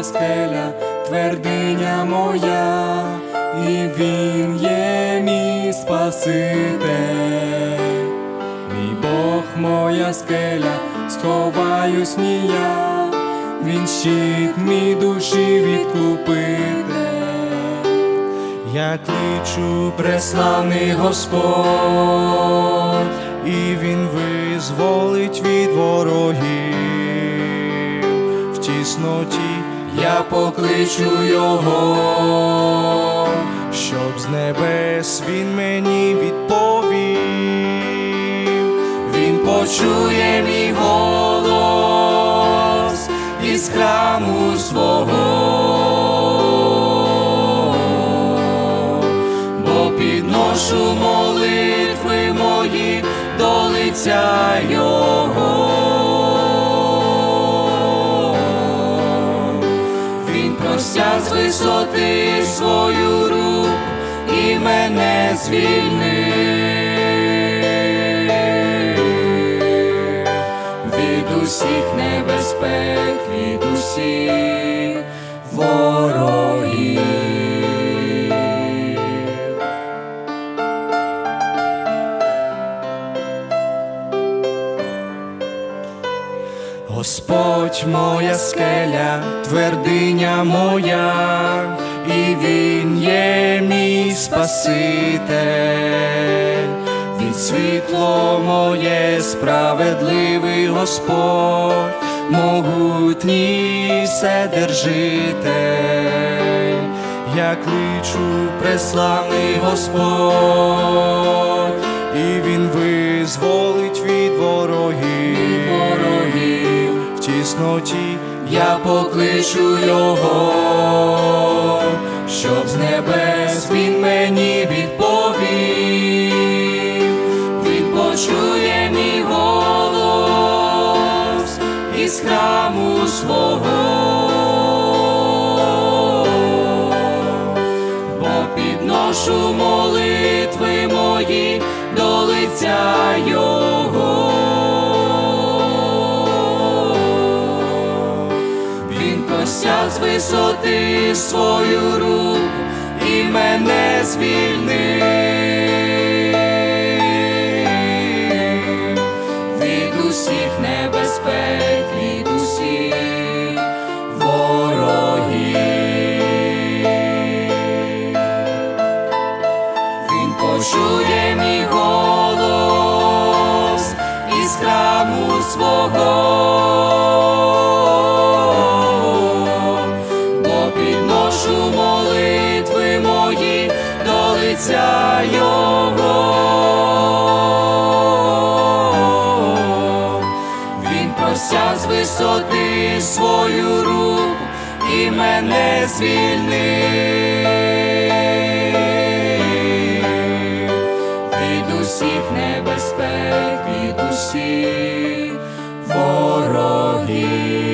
моя скеля, твердиня моя, і він є мій Спаситель, мій Бог, моя скеля, сховаюсь ні я, він щит мій душі відкупитель. Я кличу, преславний Господь, і він визволить від ворогів. в Тісноті я покличу його, щоб з небес він мені відповів. він почує мій голос із храму свого, бо підношу молитви мої до лиця Його. Він з висоти свою руку і мене звільнив від усіх небезпек, від усіх ворогів. Господь моя скеля, твердиня моя, і Він є мій Спаситель, Він світло моє, справедливий Господь, могутній вседержитель. Я кличу Преславний Господь, тісноті. Я покличу його, щоб з небес він мені відповів, він почує мій голос із храму свого, простяг з висоти свою руку і мене звільнив від усіх небезпек, від ворогів. Він почує мій голос із храму свого, і мене звільнив від усіх небезпек, від усіх ворогів.